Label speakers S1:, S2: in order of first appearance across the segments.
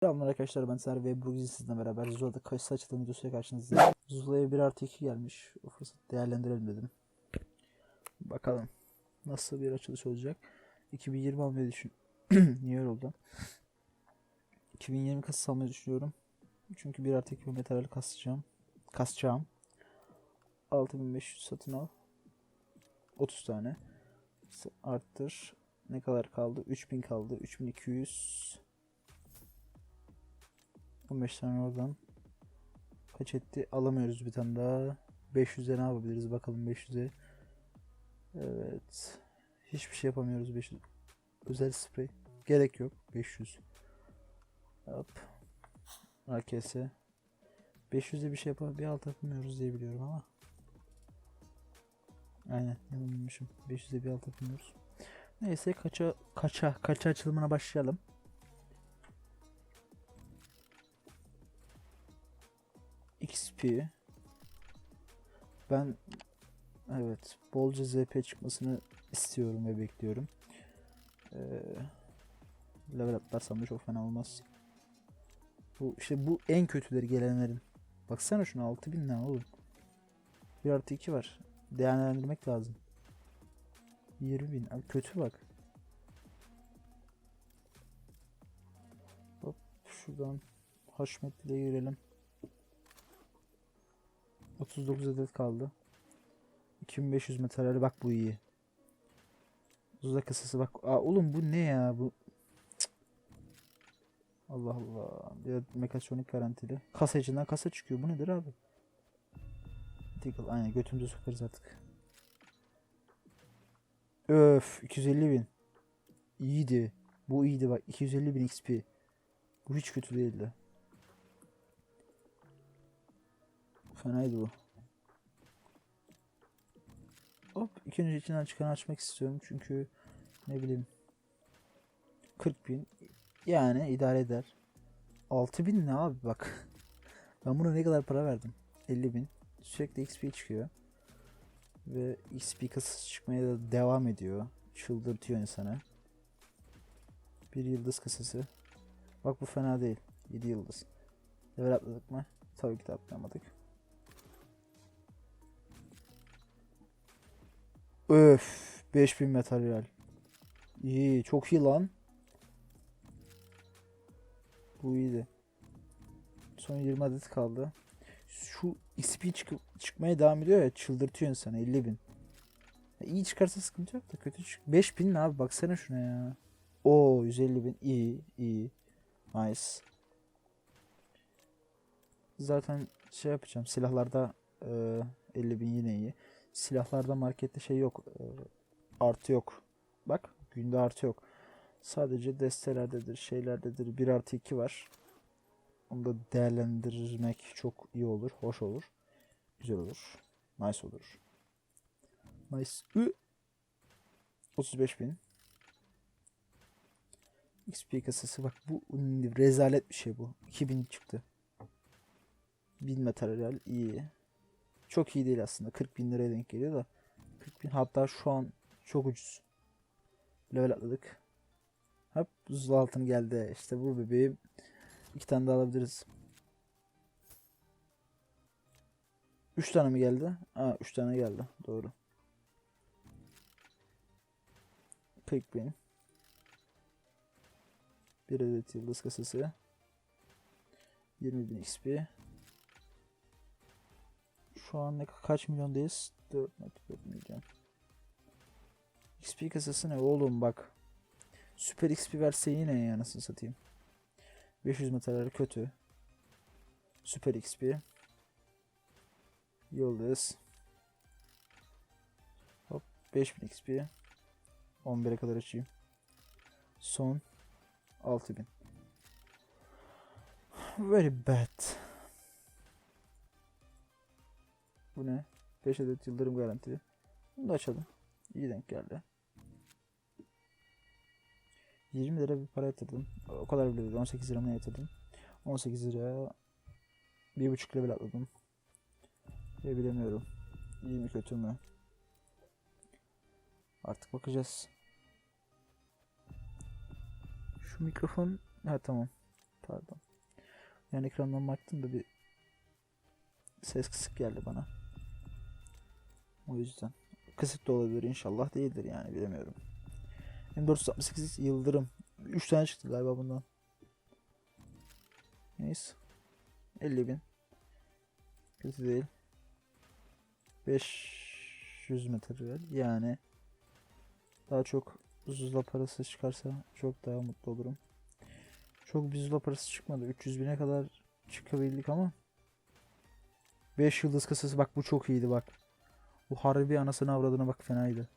S1: Selamlar arkadaşlar ben Ser ve bugün sizinle beraber Zula'da kaç açılım videosuyla karşınızdayım. Zula'ya 1 artı 2 gelmiş. O fırsatı değerlendirelim dedim. Bakalım nasıl bir açılış olacak. 2020 almayı düşün. Niye öyle oldu? 2020 kasası almayı düşünüyorum. Çünkü 1 artı 2 metal kasacağım. Kasacağım. 6500 satın al. 30 tane. Arttır. Ne kadar kaldı? 3000 kaldı. 3200 15 tane oradan. Kaç etti? Alamıyoruz bir tane daha. 500'e ne yapabiliriz bakalım 500'e. Evet. Hiçbir şey yapamıyoruz 500. Özel sprey. Gerek yok. 500. Hop. AKS. 500'e bir şey yapar bir alt yapamıyoruz diye biliyorum ama. Aynen yanılmışım. 500'e bir alt yapamıyoruz. Neyse kaça kaça kaça açılımına başlayalım. XP ben evet bolca ZP çıkmasını istiyorum ve bekliyorum. Ee, level atlarsam da çok fena olmaz. Bu işte bu en kötüleri gelenlerin. Baksana şuna 6000 ne oğlum. 1 artı 2 var. Değerlendirmek lazım. 20.000 Abi kötü bak. Hop şuradan Haşmet ile girelim. 39 adet kaldı. 2500 materyali bak bu iyi. Uzak kısası bak. Aa, oğlum bu ne ya bu? Cık. Allah Allah. Bir mekatronik garantili. Kasa içinden kasa çıkıyor. Bu nedir abi? Tickle aynen götümüzü sokarız artık. Öf 250 bin. İyiydi. Bu iyiydi bak 250 bin XP. Bu hiç kötü değildi. Fenaydı bu. Hop ikinci içinden çıkanı açmak istiyorum çünkü ne bileyim 40 bin yani idare eder. 6 bin ne abi bak. Ben buna ne kadar para verdim? 50 bin. Sürekli XP çıkıyor. Ve XP kasası çıkmaya da devam ediyor. Çıldırtıyor insanı. Bir yıldız kasası. Bak bu fena değil. 7 yıldız. Level atladık mı? Tabii ki de atlamadık. Öf 5000 materyal. İyi çok iyi lan. Bu iyiydi. Son 20 adet kaldı. Şu XP çıkıp çıkmaya devam ediyor ya çıldırtıyor insanı 50 bin. İyi çıkarsa sıkıntı yok da kötü çık. 5000 ne abi baksana şuna ya. Oo 150 bin iyi iyi. Nice. Zaten şey yapacağım silahlarda e, 50 bin yine iyi. Silahlarda markette şey yok. e, artı yok. Bak günde artı yok. Sadece destelerdedir, şeylerdedir. 1 artı 2 var. Onu da değerlendirmek çok iyi olur, hoş olur. Güzel olur. Nice olur. Nice. Ü. 35 bin. XP kasası bak bu rezalet bir şey bu. 2000 çıktı. 1000 materyal iyi. Çok iyi değil aslında. 40 bin liraya denk geliyor da. 40 bin hatta şu an çok ucuz. Level atladık. Hop buzlu altın geldi. İşte bu bebeğim. İki tane daha alabiliriz. 3 tane mi geldi? Aa 3 tane geldi. Doğru. 40 bin. Bir adet yıldız kasası. 20 bin XP. Şu an ne kaç milyondayız? 4, 4 milyon. XP kasası ne oğlum bak. Süper XP verse yine ya nasıl satayım. 500 materyal kötü. Süper XP. Yıldız. Hop 5000 XP. 11'e kadar açayım. Son 6000. Very bad. Bu ne? 5 adet yıldırım garantili. Bunu da açalım. İyi denk geldi. 20 lira bir para yatırdım. O kadar bile değil. 18 lira ne yatırdım? 18 liraya bir buçuk level atladım. Ve bilemiyorum. İyi mi kötü mü? Artık bakacağız. Şu mikrofon... Ha tamam. Pardon. Yani ekrandan baktım da bir ses kısık geldi bana. O yüzden. Kısık da olabilir inşallah değildir yani bilemiyorum. M468 Yıldırım. 3 tane çıktı galiba bundan. Neyse. 50 bin. Kötü değil. 500 materyal yani daha çok zula parası çıkarsa çok daha mutlu olurum. Çok bir parası çıkmadı. 300 bine kadar çıkabildik ama 5 yıldız kasası bak bu çok iyiydi bak. Bu harbi anasını avradına bak fenaydı.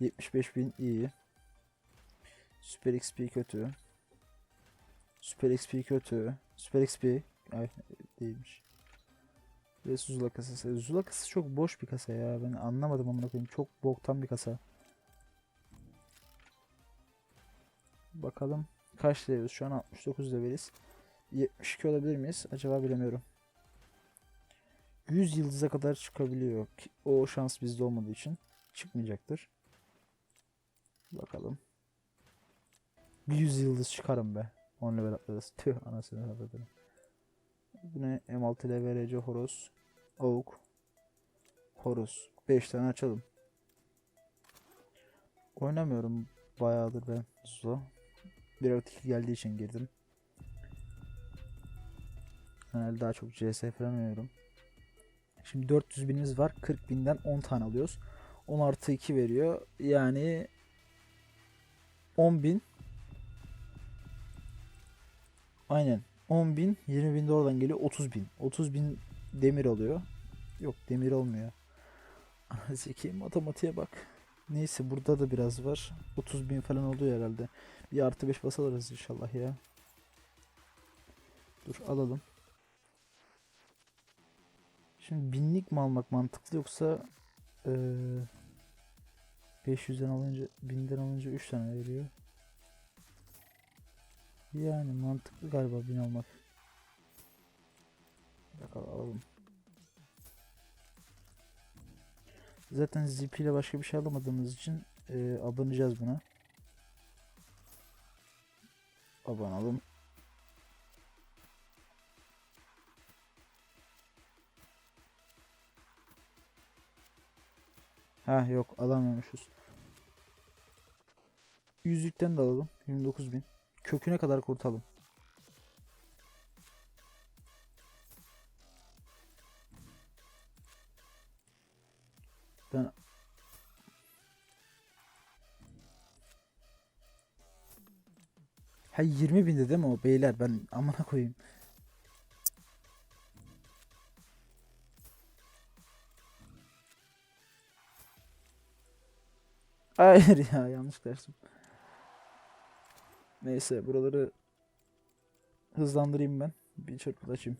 S1: 75 bin iyi. Super XP kötü. Super XP kötü. Super XP ay değilmiş. Ve Zula kasası. Zula kasası çok boş bir kasa ya. Ben anlamadım amına koyayım. Çok boktan bir kasa. Bakalım kaç leveliz? Şu an 69 leveliz. 72 olabilir miyiz? Acaba bilemiyorum. 100 yıldıza kadar çıkabiliyor. O şans bizde olmadığı için çıkmayacaktır. Bakalım. Bir 100 yıldız çıkarım be. 10 level atlarız. Tüh anasını avradım. Bu ne? M6 LVRC Horus. Oak. Horus. 5 tane açalım. Oynamıyorum bayağıdır ben Zula. 1.2 geldiği için girdim. Genelde daha çok CS falan oynuyorum. Şimdi 400 binimiz var. 40 binden 10 tane alıyoruz. 10 artı 2 veriyor. Yani 10 bin. Aynen. 10 bin. 20 bin de oradan geliyor. 30 bin. 30 bin demir alıyor. Yok demir olmuyor. Zeki matematiğe bak. Neyse burada da biraz var. 30 bin falan oluyor herhalde. Bir artı 5 bas alırız inşallah ya. Dur alalım. Şimdi binlik mi almak mantıklı yoksa eee 500'den alınca 1000'den alınca 3 tane veriyor. Yani mantıklı galiba 1000 almak. Bakalım alalım. Zaten ZP ile başka bir şey alamadığımız için eee abanacağız buna. Abanalım. Ha yok alamıyormuşuz. Yüzlükten de alalım. 29.000. Köküne kadar kurtalım. Ben Ha 20 binde değil mi o beyler ben amına koyayım. Hayır ya yanlış dersim. Neyse buraları hızlandırayım ben. Bir çırpılaşayım.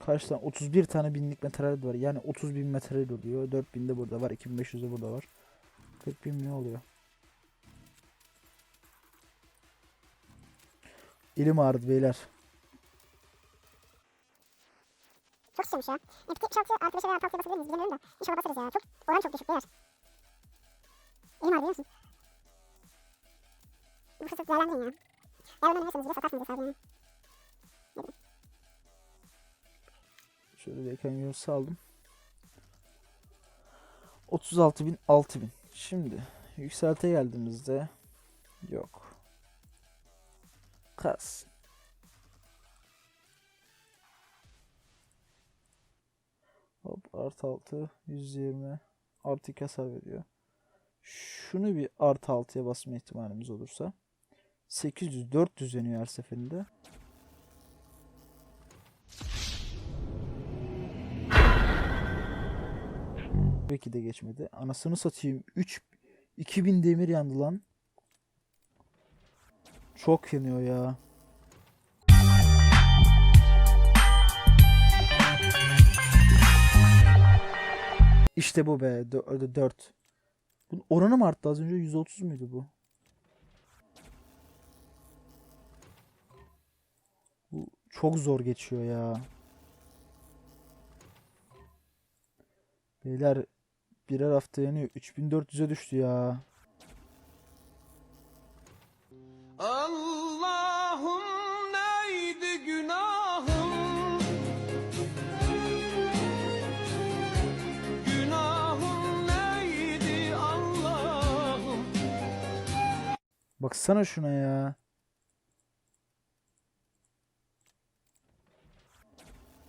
S1: Kaç tane? 31 tane binlik materyal var. Yani 30 bin materyal oluyor. 4000 de burada var. 2500 de burada var. 40 bin ne oluyor? Elim ağrıdı beyler.
S2: Çok istiyormuş ya. Empty 76 artı 5'e veya artı 6'ya basabilir miyiz bilmiyorum da. İnşallah basarız ya. Çok, oran çok düşük beyler. İyi mi biliyor musun? Bu fırsatı değerlendirin ya. Değerlendirmezseniz bile satarsınız hesabı yani.
S1: Şöyle bir ekran görüntüsü aldım. 36 bin 6 bin. Şimdi yükselte geldiğimizde yok. Kas. Hop artı 6 120 artı 2 hasar veriyor. Şunu bir artı 6'ya basma ihtimalimiz olursa 800 400 dönüyor her seferinde. Belki de geçmedi. Anasını satayım. 3 2000 demir yandı lan. Çok yanıyor ya. İşte bu be. 4. Bunun oranı mı arttı? Az önce 130 muydu bu? Bu Çok zor geçiyor ya. Beyler birer hafta yanıyor. 3400'e düştü ya. Baksana şuna ya.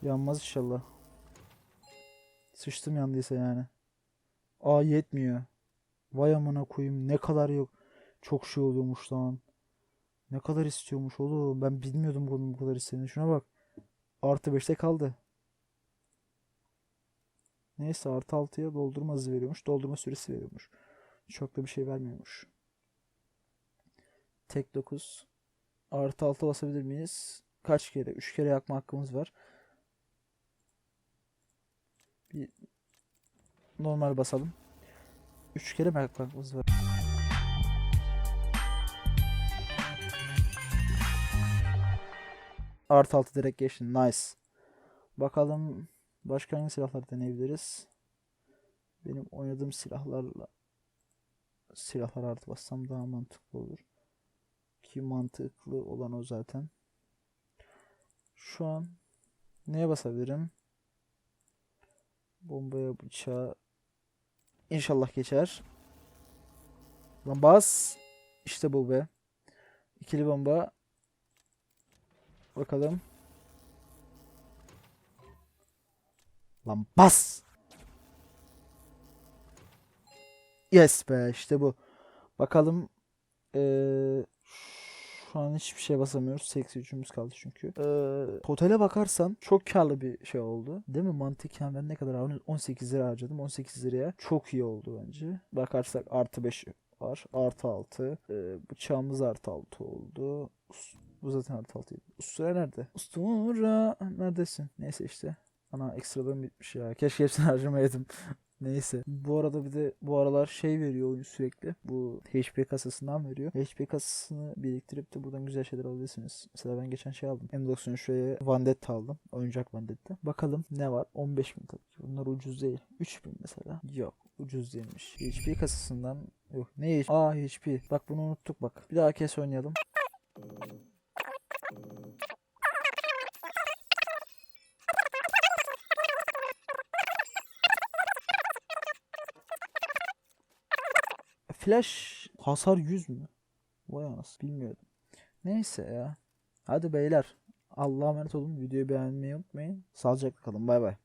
S1: Yanmaz inşallah. Sıçtım yandıysa yani. Aa yetmiyor. Vay amına koyayım ne kadar yok. Çok şey oluyormuş lan. Ne kadar istiyormuş oğlum. Ben bilmiyordum bunun bu kadar istediğini. Şuna bak. Artı 5'te kaldı. Neyse artı 6'ya doldurma hızı veriyormuş. Doldurma süresi veriyormuş. Çok da bir şey vermiyormuş. Tek 9. Artı 6 basabilir miyiz? Kaç kere? 3 kere yakma hakkımız var. Bir normal basalım. 3 kere mi yakma hakkımız var? Artı 6 direkt geçtin. Nice. Bakalım başka hangi silahlar deneyebiliriz? Benim oynadığım silahlarla silahlar artı bassam daha mantıklı olur. Ki mantıklı olan o zaten. Şu an neye basabilirim? Bombaya bıçağa İnşallah geçer. Lan bas. İşte bu be. İkili bomba. Bakalım. Lan bas. Yes be işte bu. Bakalım. Ee, şu an hiçbir şey basamıyoruz. 83'ümüz kaldı çünkü. Ee, totale bakarsan çok karlı bir şey oldu. Değil mi? Mantıken ben ne kadar har- 18 lira harcadım. 18 liraya çok iyi oldu bence. Bakarsak artı 5 var. Artı 6. Ee, bıçağımız artı 6 oldu. Bu zaten artı 6. Ustura nerede? Ustura neredesin? Neyse işte. Ana ekstradan bitmiş ya. Keşke hepsini harcamayaydım. Neyse. Bu arada bir de bu aralar şey veriyor oyun sürekli. Bu HP kasasından veriyor. HP kasasını biriktirip de buradan güzel şeyler alabilirsiniz. Mesela ben geçen şey aldım. M93 şuraya Vandetta aldım. Oyuncak Vandetta. Bakalım ne var? 15 bin tabii ki. Bunlar ucuz değil. 3000 mesela. Yok. Ucuz değilmiş. HP kasasından yok. Ne HP? Aa HP. Bak bunu unuttuk bak. Bir daha kes oynayalım. Flash hasar 100 mü? Vay anasını bilmiyordum. Neyse ya. Hadi beyler. Allah'a emanet olun. Videoyu beğenmeyi unutmayın. Sağlıcakla kalın. Bay bay.